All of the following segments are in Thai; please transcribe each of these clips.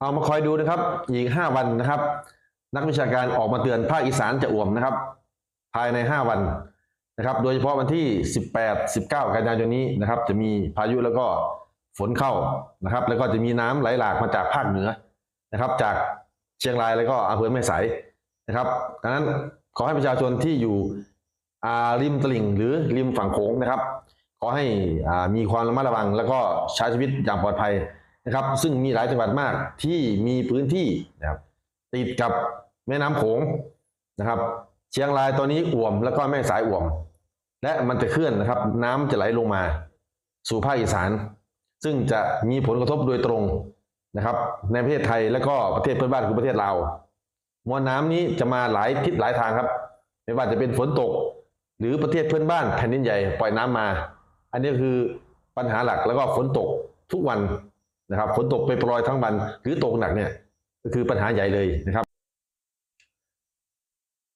เอามาคอยดูนะครับ อีก 5 วันนะครับ นักวิชาการออกมาเตือนภาคอีสานจะอ่วมนะครับ ภายใน 5 วันนะครับ โดยเฉพาะวันที่ 18 19 กันยายนนี้นะครับ จะมีพายุแล้วก็ฝนเข้านะครับ แล้วก็จะมีน้ำไหลหลากมาจากภาคเหนือนะครับ จากเชียงรายแล้วก็อำเภอแม่สายนะครับดังนั้นขอให้ประชาชนที่อยู่อาริมตลิ่ง หรือริมฝั่งโขงนะครับ ขอให้มีความระมัดระวัง แล้วก็ใช้ชีวิตอย่างปลอดภัย นะครับ ซึ่งมีหลายจังหวัดมากที่มีพื้นที่นะครับติดกับแม่น้ำโขงนะครับ เชียงรายตอนนี้อ่วมแล้วก็แม่สายอ่วม และมันจะเคลื่อนนะครับ น้ำจะไหลลงมา สู่ภาคอีสาน ซึ่งจะมีผลกระทบโดยตรงนะครับ ในประเทศไทยและก็ประเทศเพื่อนบ้านคือประเทศลาวมวลน้ำนี้จะมาหลายทิศหลายทางครับ ไม่ว่าจะเป็นฝนตก หรือประเทศเพื่อนบ้านแผ่นดินใหญ่ปล่อยน้ำมา อันนี้คือปัญหาหลักแล้วก็ฝนตกทุกวัน นะครับฝนตกไปปล่อยทั้งวันหรือตกหนักเนี่ยก็คือปัญหาใหญ่เลยนะครับ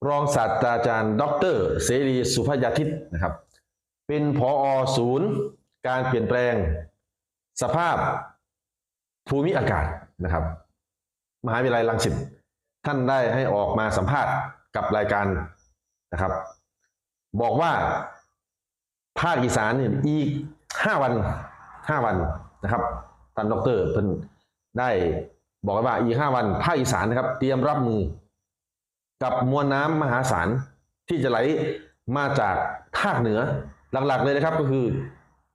รองศาสตราจารย์ ดรเสรีสุภยาทิตนะครับ เป็นผอศูนย์ การเปลี่ยนแปลง สภาพภูมิอากาศนะครับ มหาวิทยาลัยรังสิตท่านได้ให้ออกมาสัมภาษณ์กับรายการนะครับ บอกว่าภาคอีสานเนี่ยอีกห้าวันห้าวันนะครับ ท่านดรเพิ่นได้บอกว่าอีกห้าวันภาคอีสานนะครับ เตรียมรับมือ กับมวลน้ำมหาศาลที่จะไหลมาจากภาคเหนือหลักๆเลยนะครับก็คือ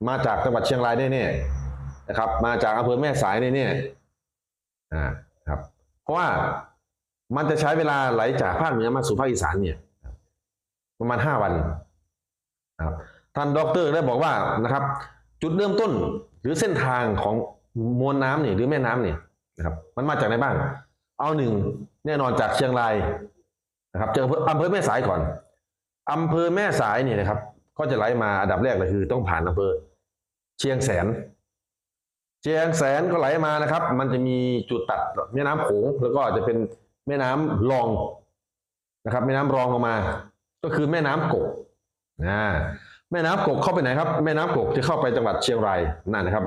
มาจากจังหวัดเชียงรายแน่ๆนะครับ มาจากอำเภอแม่สายแน่ๆอ่าครับ เพราะว่ามันจะใช้เวลาไหลจากภาคเหนือมาสู่ภาคอีสานเนี่ยประมาณห้าวันครับท่านด็อกเตอร์ได้บอกว่านะครับ จุดเริ่มต้นหรือเส้นทางของ มวลน้ำเนี่ยหรือแม่น้ำเนี่ยนะครับ มันมาจากไหนบ้าง เอาหนึ่งแน่นอนจากเชียงรายนะครับจากอำเภออำเภอแม่สายก่อนอำเภอแม่สายเนี่ยนะครับ ก็จะไหลมาอันดับแรกเลยคือ ต้องผ่านอำเภอ เชียงแสน เชียงแสนก็ไหลมานะครับ มันจะมีจุดตัดแม่น้ำโขงแล้วก็จะเป็นแม่น้ำรองนะครับ แม่น้ำรองลงมา ก็คือแม่น้ำกกนะแม่น้ำกกเข้าไปไหนครับ แม่น้ำกกจะเข้าไปจังหวัดเชียงรายนั่นนะครับ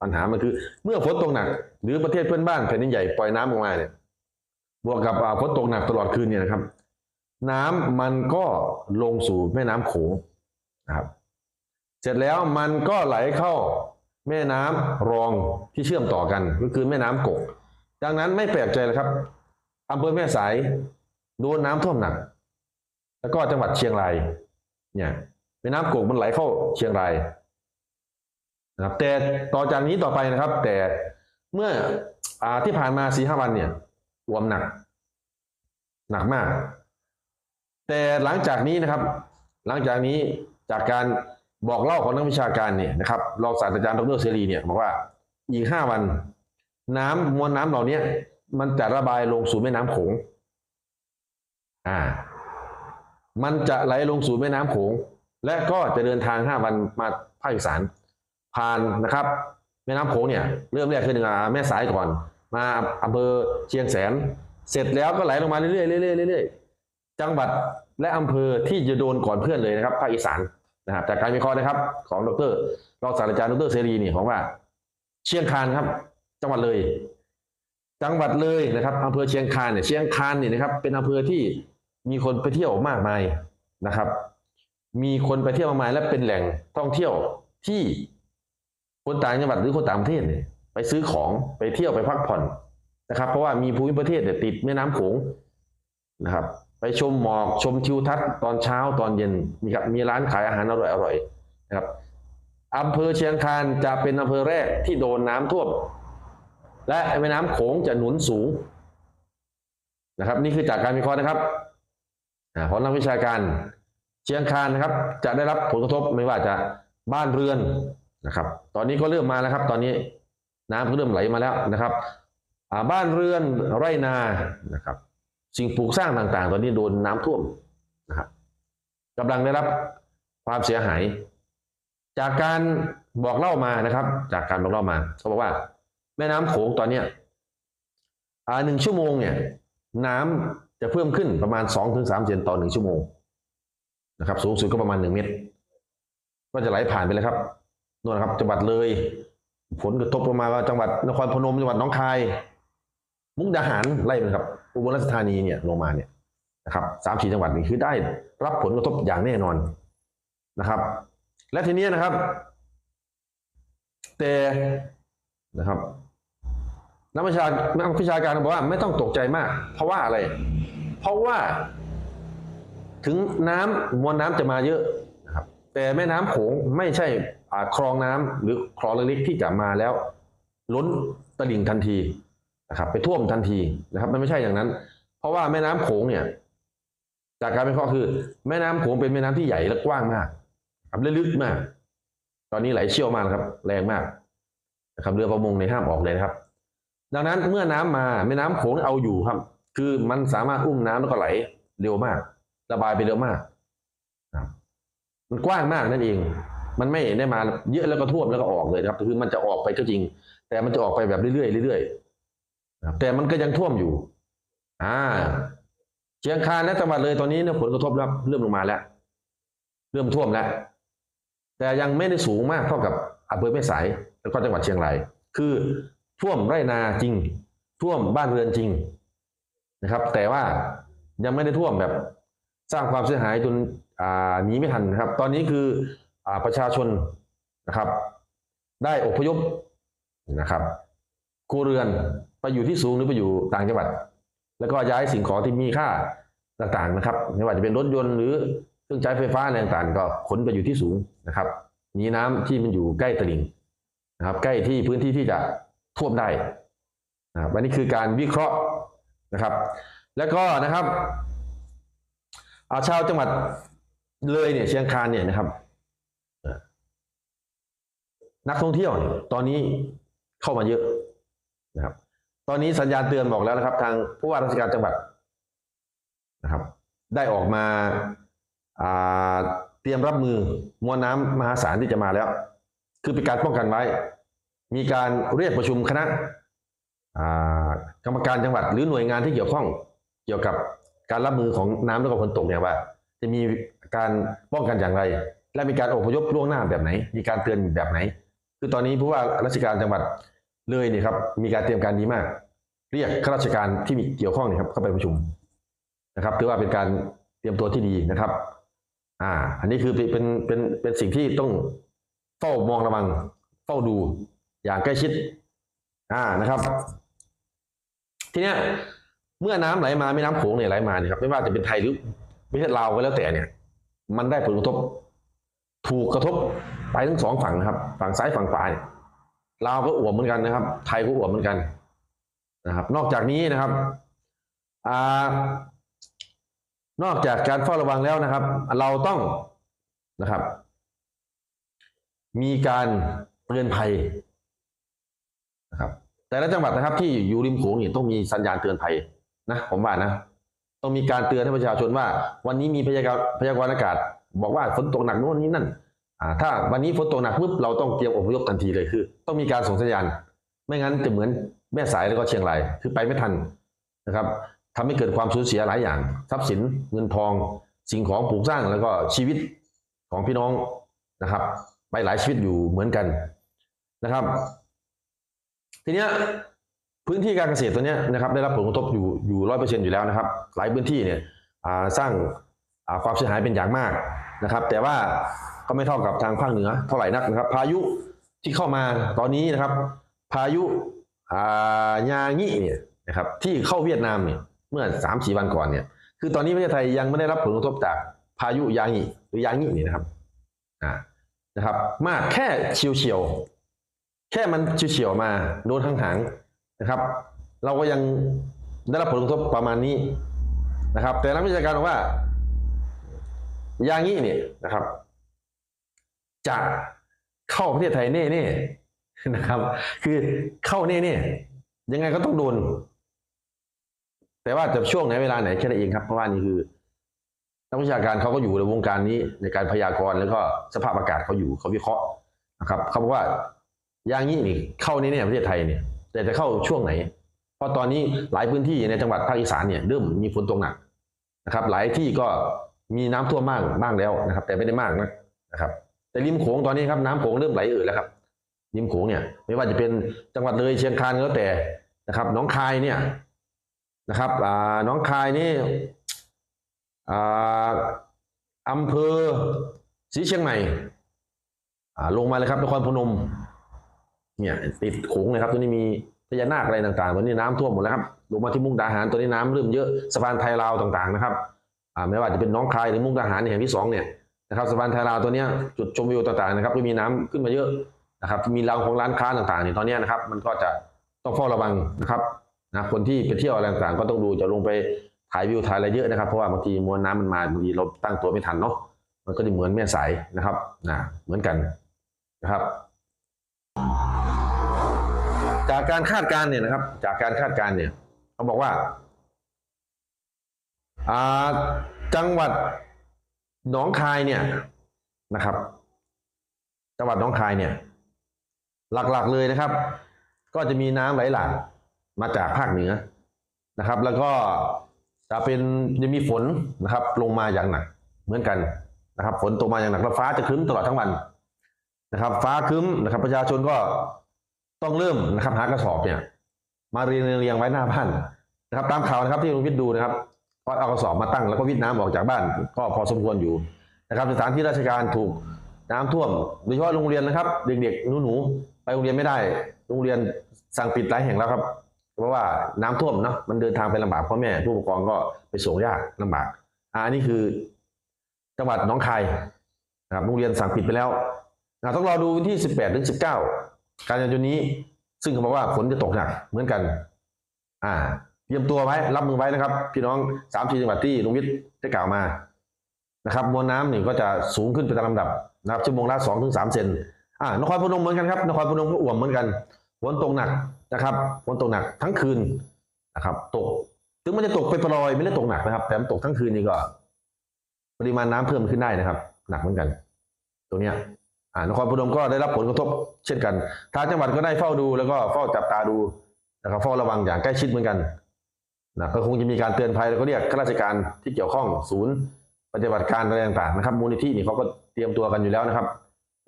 ปัญหามันคือ เมื่อฝนตกหนัก หรือประเทศเพื่อนบ้านแผ่นดินใหญ่ปล่อยน้ำออกมาเนี่ยบวกกับฝนตกหนักตลอดคืนเนี่ยนะครับ น้ำมันก็ลงสู่แม่น้ำโขงนะครับ เสร็จแล้วมันก็ไหลเข้าแม่น้ำรองที่เชื่อมต่อกัน ก็คือแม่น้ำกก ดังนั้นไม่แปลกใจเลยครับอำเภอแม่สายโดนน้ำท่วมหนัก แล้วก็จังหวัดเชียงรายเนี่ยแม่น้ำกกมันไหลเข้าเชียงราย นะครับแต่ต่อจากนี้ต่อไปนะครับ แต่เมื่ออที่ผ่านมาสี่ห้าวันเนี่ยรวมหนัก หนักมาก แต่หลังจากนี้นะครับ หลังจากนี้จากการบอกเล่าของนักวิชาการเนี่ยนะครับรองศาสตราจารย์ดรเสรีเนี่ยบอกว่าอีกห้าวัน น้ำมวลน้ำเหล่านี้มันจะระบายลงสู่แม่น้ำโขงอ่า มันจะไหลลงสู่แม่น้ำโขงและก็จะเดินทางห้าวันมาภาคอีสาน ผ่านนะครับ แม่น้ำโขงเนี่ยเริ่มแรกคือหนึ่งอ่าแม่สายก่อน มาอำเภอเชียงแสน เสร็จแล้วก็ไหลลงมาเรื่อยๆเรื่อยๆเรื่อยๆจังหวัดและอำเภอที่จะโดนก่อนเพื่อนเลยนะครับภาคอีสานนะครับจากการวิเคราะห์นะครับ ของดรรองศาสตราจารย์ดรเสรีนี่ของว่า เชียงคานครับ จังหวัดเลย จังหวัดเลยนะครับอำเภอเชียงคานเนี่ยเชียงคานเนี่ยนะครับ เป็นอำเภอที่มีคนไปเที่ยวมากมายนะครับ มีคนไปเที่ยวมากมายและเป็นแหล่งท่องเที่ยวที่ คนต่างจังหวัดหรือคนต่างประเทศเนี่ยไปซื้อของไปเที่ยวไปพักผ่อนนะครับ เพราะว่ามีภูมิประเทศเนี่ยติดแม่น้ำโขงนะครับ ไปชมหมอกชมทิวทัศน์ตอนเช้าตอนเย็นมีครับมีร้านขายอาหารอร่อยๆนะครับอำเภอเชียงคานจะเป็นอำเภอแรกที่โดนน้ำท่วม และแม่น้ำโขงจะหนุนสูงนะครับ นี่คือจากการวิเคราะห์นะครับอ่าของนักวิชาการเชียงคานนะครับ จะได้รับผลกระทบไม่ว่าจะบ้านเรือน นะครับ ตอนนี้ก็เริ่มมาแล้วครับ ตอนนี้น้ำก็เริ่มไหลมาแล้วนะครับบ้านเรือนไร่นานะครับ สิ่งปลูกสร้างต่างๆ ตอนนี้โดนน้ำท่วมนะครับกำลังได้รับความเสียหาย จากการบอกเล่ามานะครับ จากการบอกเล่ามาเขาบอกว่า แม่น้ำโขงตอนเนี้ยหนึ่งชั่วโมงเนี่ย น้ำจะเพิ่มขึ้นประมาณสองถึงสามเซนต่อหนึ่งชั่วโมงนะครับ สูงสุดก็ประมาณหนึ่งเมตร ก็จะไหลผ่านไปเลยครับ นู่นะครับ จังหวัดเลย ผลกระทบลงมาว่าจังหวัดนครพนมจังหวัดน้องคาย มุกดาหารไล่ไปครับอุบลราชธานีเนี่ยลงมาเนี่ยนะครับสามสี่จังหวัดนี่คือได้รับผลกระทบอย่างแน่นอนนะครับ และทีนี้นะครับ แต่นะครับนักวิชานักวิชาการบอกว่าไม่ต้องตกใจมาก เพราะว่าอะไร เพราะว่า ถึงน้ำมวลน้ำจะมาเยอะนะครับ แต่แม่น้ำโขงไม่ใช่ คลองน้ำหรือคลองเล็กๆที่จะมาแล้ว ล้นตลิ่งทันทีนะครับ ไปท่วมทันทีนะครับ มันไม่ใช่อย่างนั้น เพราะว่าแม่น้ำโขงเนี่ย จากการวิเคราะห์คือ แม่น้ำโขงเป็นแม่น้ำที่ใหญ่และกว้างมากครับและลึกมาก ตอนนี้ไหลเชี่ยวมากครับ แรงมากนะครับเรือประมงในห้ามออกเลยนะครับ ดังนั้นเมื่อน้ำมาแม่น้ำโขงเอาอยู่ครับ คือมันสามารถอุ้มน้ำแล้วก็ไหลเร็วมาก ระบายไปเร็วมากมันกว้างมากนั่นเอง มันไม่ได้มาเยอะแล้วก็ท่วมแล้วก็ออกเลยนะครับคือมันจะออกไปก็จริง แต่มันจะออกไปแบบเรื่อยๆเรื่อยๆนะครับแต่มันก็ยังท่วมอยู่ อ่าเชียงคานและจังหวัดเลยตอนนี้เนี่ยผลกระทบรับเริ่มลงมาแล้ว เริ่มท่วมแล้ว แต่ยังไม่ได้สูงมากเท่ากับอำเภอแม่สายแล้วก็จังหวัดเชียงราย คือท่วมไร่นาจริง ท่วมบ้านเรือนจริงนะครับ แต่ว่ายังไม่ได้ท่วมแบบ สร้างความเสียหายจนอ่าหนีไม่ทันนะครับ ตอนนี้คืออ่า ประชาชนนะครับ ได้อพยพนะครับครัวเรือนไปอยู่ที่สูงหรือไปอยู่ต่างจังหวัด แล้วก็ย้ายสิ่งของที่มีค่าต่างๆนะครับ ไม่ว่าจะเป็นรถยนต์หรือเครื่องใช้ไฟฟ้าอะไรต่างๆ ก็ขนไปอยู่ที่สูงนะครับหนีน้ำที่มันอยู่ใกล้ตลิ่งนะครับ ใกล้ที่พื้นที่ที่จะท่วมได้นะครับอันนี้คือการวิเคราะห์นะครับ แล้วก็นะครับอาชาวจังหวัดเลยเนี่ยเชียงคานเนี่ยนะครับ นักท่องเที่ยวเนี่ยตอนนี้เข้ามาเยอะนะครับ ตอนนี้สัญญาณเตือนบอกแล้วนะครับ ทางผู้ว่าราชการจังหวัดนะครับ ได้ออกมาเตรียมรับมือมวลน้ำมหาศาลที่จะมาแล้ว คือเป็นการป้องกันไว้ มีการเรียกประชุมคณะกรรมการจังหวัด หรือหน่วยงานที่เกี่ยวข้องเกี่ยวกับการรับมือของน้ำแล้วก็ฝนตกเนี่ยว่า จะมีการป้องกันอย่างไร และมีการอพยพล่วงหน้าแบบไหน มีการเตือนแบบไหน คือตอนนี้ผู้ว่าราชการจังหวัดเลยเนี่ยครับมีการเตรียมการดีมาก เรียกข้าราชการที่มีเกี่ยวข้องเนี่ยครับเข้าไปประชุมนะครับถือว่าเป็นการเตรียมตัวที่ดีนะครับ อ่า อันนี้คือเป็นเป็นเป็นเป็นสิ่งที่ต้องเฝ้ามองระวังเฝ้าดูอย่างใกล้ชิด อ่านะครับ ทีเนี้ยเมื่อน้ำไหลมาแม่น้ำโขงเนี่ยไหลมาเนี่ยครับไม่ว่าจะเป็นไทยหรือประเทศลาวก็แล้วแต่เนี่ย มันได้ผลกระทบ ถูกกระทบ ไปทั้งสองฝั่งนะครับ ฝั่งซ้ายฝั่งขวาเนี่ยลาวก็อ่วมเหมือนกันนะครับ ไทยก็อ่วมเหมือนกันนะครับ นอกจากนี้นะครับอ่านอกจากการเฝ้าระวังแล้วนะครับ เราต้องนะครับ มีการเตือนภัยนะครับ แต่ละจังหวัดนะครับ ที่อยู่ริมโขงเนี่ยต้องมีสัญญาณเตือนภัยนะผมว่านะ ต้องมีการเตือนให้ประชาชนว่า วันนี้มีพยากรณ์พยากรณ์อากาศ บอกว่าฝนตกหนักโน่นนี่นั่น ถ้าวันนี้ฝนตกหนักปุ๊บเราต้องเตรียมอพยพทันทีเลยคือ ต้องมีการส่งสัญญาณ ไม่งั้นจะเหมือนแม่สายแล้วก็เชียงรายคือไปไม่ทันนะครับทำให้เกิดความสูญเสียหลายอย่าง ทรัพย์สินเงินทอง สิ่งของปลูกสร้างแล้วก็ชีวิตของพี่น้องนะครับ ไปหลายชีวิตอยู่เหมือนกันนะครับ ทีเนี้ยพื้นที่การเกษตรตัวเนี้ยนะครับ ได้รับผลกระทบอยู่อยู่ร้อยเปอร์เซ็นต์อยู่แล้วนะครับ หลายพื้นที่เนี่ยสร้างความเสียหายเป็นอย่างมากนะครับ แต่ว่า ก็ไม่เท่ากับทางภาคเหนือเท่าไหร่นักนะครับ พายุที่เข้ามาตอนนี้นะครับ พายุอ่ายางิเนี่ยนะครับที่เข้าเวียดนามเนี่ยเมื่อสามสี่วันก่อนเนี่ย คือตอนนี้ประเทศไทยยังไม่ได้รับผลกระทบจากพายุยางิหรือยางินี่นะครับอ่านะครับ มากแค่เฉียวเฉียวแค่มันเฉียวเฉียวมาโดนทางหางนะครับ เราก็ยังได้รับผลกระทบประมาณนี้นะครับ แต่นักวิชาการบอกว่ายางิเนี่ยนะครับ จะเข้าประเทศไทยแน่ๆนะครับ คือเข้าแน่ๆยังไงก็ต้องโดน แต่ว่าจะช่วงไหนเวลาไหนแค่นั้นเองครับเพราะว่านี่คือนักวิชาการเขาก็อยู่ในวงการนี้ในการพยากรณ์แล้วก็สภาพอากาศเขาอยู่เขาวิเคราะห์นะครับเขาบอกว่าอย่างนี้นี่เข้าแน่ๆประเทศไทยเนี่ย แต่จะเข้าช่วงไหน เพราะตอนนี้หลายพื้นที่ในจังหวัดภาคอีสานเนี่ยเริ่มมีฝนตกหนักนะครับ หลายที่ก็มีน้ำท่วมมากบ้างแล้วนะครับ แต่ไม่ได้มากนะนะครับ แต่ริมโขงตอนนี้ครับน้ำโขงเริ่มไหลเอ่อแล้วครับริมโขงเนี่ย ไม่ว่าจะเป็นจังหวัดเลยเชียงคานก็แล้วแต่นะครับหนองคายเนี่ยนะครับอ่าน้องคายนี่อ่าอำเภอศรีเชียงใหม่อ่าลงมาเลยครับนครพนม เนี่ย ติดโขงเลยครับตัวนี้มีพญานาคอะไรต่างๆตัวนี้น้ำท่วมหมดแล้วครับลงมาที่มุกดาหารตัวนี้น้ำเริ่มเยอะสะพานไทยลาวต่างๆนะครับอ่าไม่ว่าจะเป็นน้องคายหรือมุกดาหารในแห่งที่สองเนี่ย นะครับสะพานไทยลาวตัวเนี้ยจุดชมวิวต่างๆนะครับก็มีน้ำขึ้นมาเยอะนะครับ มีรางของร้านค้าต่างๆเนี่ยตอนนี้นะครับ มันก็จะต้องเฝ้าระวังนะครับนะคนที่ไปเที่ยวอะไรต่างๆ ก็ต้องดูจะลงไปถ่ายวิวถ่ายอะไรเยอะนะครับเพราะว่าบางทีมวลน้ำมันมาบางทีเราตั้งตัวไม่ทันเนาะมันก็จะเหมือนแม่สายนะครับนะเหมือนกันนะครับ จากการคาดการณ์เนี่ยนะครับ จากการคาดการณ์เนี่ยเขาบอกว่าจังหวัด นองคายเนี่ยนะครับ จังหวัดหนองคายเนี่ย หลักๆเลยนะครับ ก็จะมีน้ำไหลหลากมาจากภาคเหนือนะครับ แล้วก็จะเป็นจะมีฝนนะครับ ลงมาอย่างหนักเหมือนกันนะครับ ฝนตกมาอย่างหนักแล้วฟ้าจะครึ้มตลอดทั้งวันนะครับ ฟ้าครึ้มนะครับ ประชาชนก็ต้องเริ่มนะครับ หากระสอบเนี่ย มาเรียงเรียงไว้หน้าบ้านนะครับ ตามข่าวนะครับที่ลุงวิทย์ดูนะครับ ก็เอากระสอบมาตั้งแล้วก็วิทย์น้ำออกจากบ้าน ก็พอสมควรอยู่นะครับสถานที่ราชการถูกน้ำท่วมโดยเฉพาะโรงเรียนนะครับ เด็กๆหนูๆไปโรงเรียนไม่ได้ โรงเรียนสั่งปิดหลายแห่งแล้วครับ เพราะว่าน้ำท่วมเนาะมันเดินทางไปลำบากพ่อแม่ ผู้ปกครองก็ไปส่งยากลำบากอันนี้คือ จังหวัดหนองคายนะครับโรงเรียนสั่งปิดไปแล้วต้องรอดูวันที่ 18ถึง19 การยานยนต์นี้ ซึ่งเขาบอกว่าฝนจะตกหนักเหมือนกัน อ่า เตรียมตัวไว้รับมือไว้นะครับ พี่น้องสามสี่จังหวัดที่ลุงวิทย์ได้กล่าวมานะครับมวลน้ำนี่ก็จะสูงขึ้นไปตามลำดับนะครับชั่วโมงละสองถึงสามเซนอ่านครพนมเหมือนกันครับนครพนมก็อ่วมเหมือนกันฝนตกหนักนะครับฝนตกหนักทั้งคืนนะครับ ตกถึงมันจะตกไปปลอยไม่ได้ตกหนักนะครับ แต่มันตกทั้งคืนนี่ก็ ปริมาณน้ำเพิ่มขึ้นได้นะครับ หนักเหมือนกัน ตรงเนี้ยอ่านครพนมก็ได้รับผลกระทบ เช่นกันทางจังหวัดก็ได้เฝ้าดูแล้วก็เฝ้าจับตาดูนะครับเฝ้าระวังอย่างใกล้ชิดเหมือนกัน นะก็คงจะมีการเตือนภัยแล้วก็เรียกข้าราชการที่เกี่ยวข้องศูนย์ ปฏิบัติการอะไรต่างๆนะครับ มูลนิธินี่เขาก็เตรียมตัวกันอยู่แล้วนะครับ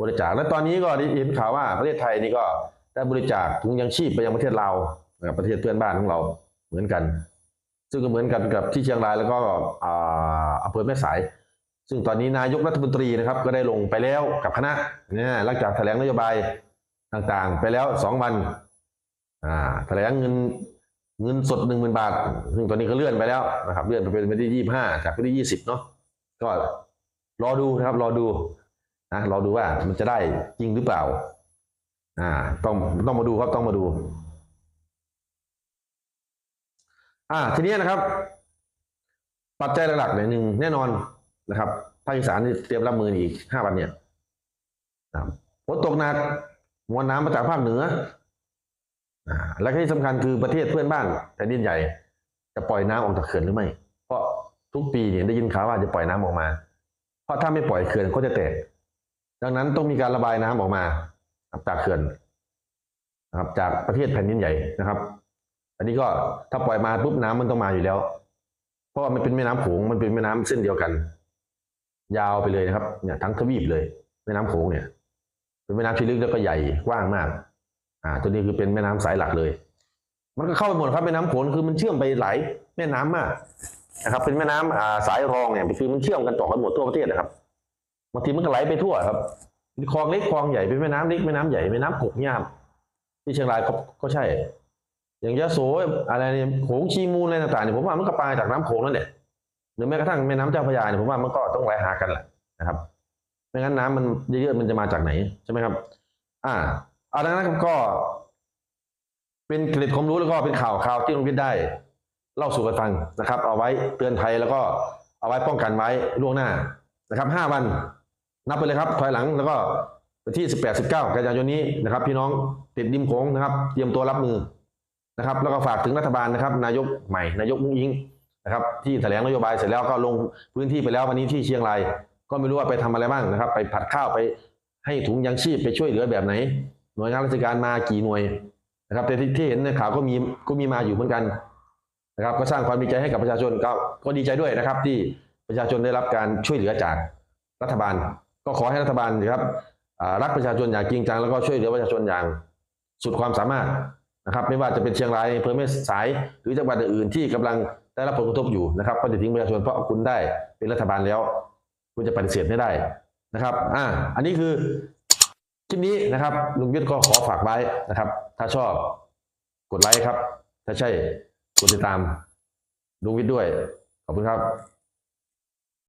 บริจาคและตอนนี้ก็ได้เห็นข่าวว่าประเทศไทยนี่ก็ได้บริจาคถุงยังชีพไปยังประเทศลาวนะครับประเทศเพื่อนบ้านของเราเหมือนกัน ซึ่งก็เหมือนกันกับที่เชียงรายแล้วก็อ่าอำเภอแม่สาย ซึ่งตอนนี้นายกรัฐมนตรีนะครับ ก็ได้ลงไปแล้วกับคณะเนี่ยหลังจากแถลงนโยบายต่างๆ ไปแล้วสองวันอ่าแถลงเงิน เงินสดหนึ่งหมื่นบาทซึ่งตอนนี้ก็เลื่อนไปแล้วนะครับ เลื่อนไปเป็นวันที่ยี่ห้าจากวันที่ยี่สิบเนาะก็รอดูนะครับ รอดูนะรอดูว่ามันจะได้จริงหรือเปล่า อ่า ต้องต้องมาดูครับต้องมาดู อ่า ทีนี้นะครับ ปัจจัยหลักๆเนี่ยหนึ่งแน่นอนนะครับภาคอีสานเตรียมรับมืออีกห้าวันเนี่ยฝนตกหนักมวลน้ำมาจากภาคเหนือ และที่สำคัญคือประเทศเพื่อนบ้านแผ่นดินใหญ่ จะปล่อยน้ำออกจากเขื่อนหรือไม่ เพราะทุกปีเนี่ยได้ยินข่าวว่าจะปล่อยน้ำออกมา เพราะถ้าไม่ปล่อยเขื่อนก็จะแตกดังนั้นต้องมีการระบายน้ำออกมาจากเขื่อนนะครับจากประเทศแผ่นดินใหญ่นะครับ อันนี้ก็ถ้าปล่อยมาปุ๊บน้ำมันต้องมาอยู่แล้ว เพราะมันเป็นแม่น้ำโขงมันเป็นแม่น้ำเส้นเดียวกัน ยาวไปเลยนะครับเนี่ยทั้งทวีปเลย แม่น้ำโขงเนี่ย เป็นแม่น้ำที่ลึกแล้วก็ใหญ่กว้างมาก อ่า ตัวนี้คือเป็นแม่น้ำสายหลักเลย มันก็เข้าไปหมดครับแม่น้ำโขงคือมันเชื่อมไปหลายแม่น้ำมากนะครับ เป็นแม่น้ำอ่าสายรองเนี่ยคือมันเชื่อมกันต่อกันหมดทั่วประเทศนะครับบางทีมันก็ไหลไปทั่วครับมีคลองเล็กคลองใหญ่เป็นแม่น้ำเล็กแม่น้ำใหญ่แม่น้ำกกเนี่ยครับที่เชียงรายก็ใช่ อย่างยะโสอะไรเนี่ยโขงชีมูลอะไรต่างๆเนี่ยผมว่ามันก็ปลาจากน้ำโขงนั่นแหละหรือแม้กระทั่งแม่น้ำเจ้าพระยาเนี่ยผมว่ามันก็ต้องไหลหากันแหละนะครับไม่งั้นน้ำมันเยอะๆมันจะมาจากไหนใช่ไหมครับ อ่า อาดังนั้นก็ เป็นเกร็ดความรู้แล้วก็เป็นข่าวข่าวที่ลงวิทย์ได้ เล่าสู่กันฟังนะครับ เอาไว้เตือนภัยแล้วก็เอาไว้ป้องกันไว้ล่วงหน้านะครับห้าวัน นับไปเลยครับถอยหลังแล้วก็วันที่18 19กันยายนนี้นะครับ พี่น้องติดริมโขงนะครับ เตรียมตัวรับมือนะครับ แล้วก็ฝากถึงรัฐบาลนะครับ นายกใหม่ นายกมุ้งอิงนะครับ ที่แถลงนโยบายเสร็จแล้วก็ลงพื้นที่ไปแล้ววันนี้ที่เชียงรายก็ไม่รู้ว่าไปทำอะไรบ้างนะครับ ไปผัดข้าวไปให้ถุงยังชีพไปช่วยเหลือแบบไหน หน่วยงานราชการมากี่หน่วยนะครับแต่ที่เห็นในข่าวก็มีก็มีมาอยู่เหมือนกันนะครับ ก็สร้างความดีใจให้กับประชาชนก็ก็ดีใจด้วยนะครับ ที่ประชาชนได้รับการช่วยเหลือจากรัฐบาล ก็ขอให้รัฐบาลนะครับรักประชาชนอย่างจริงจังแล้วก็ช่วยเหลือประชาชนอย่างสุดความสามารถนะครับ ไม่ว่าจะเป็นเชียงรายอำเภอแม่สาย หรือจังหวัดอื่นที่กำลังได้รับผลกระทบอยู่นะครับ ก็จะทิ้งประชาชนเพราะคุณได้เป็นรัฐบาลแล้ว คุณจะปฏิเสธไม่ได้นะครับ อ่า อันนี้คือ คลิปนี้นะครับลุงวิทย์ก็ขอฝากไว้นะครับ ถ้าชอบกดไลค์ครับ ถ้าใช่กดติดตามลุงวิทย์ด้วย ขอบคุณครับ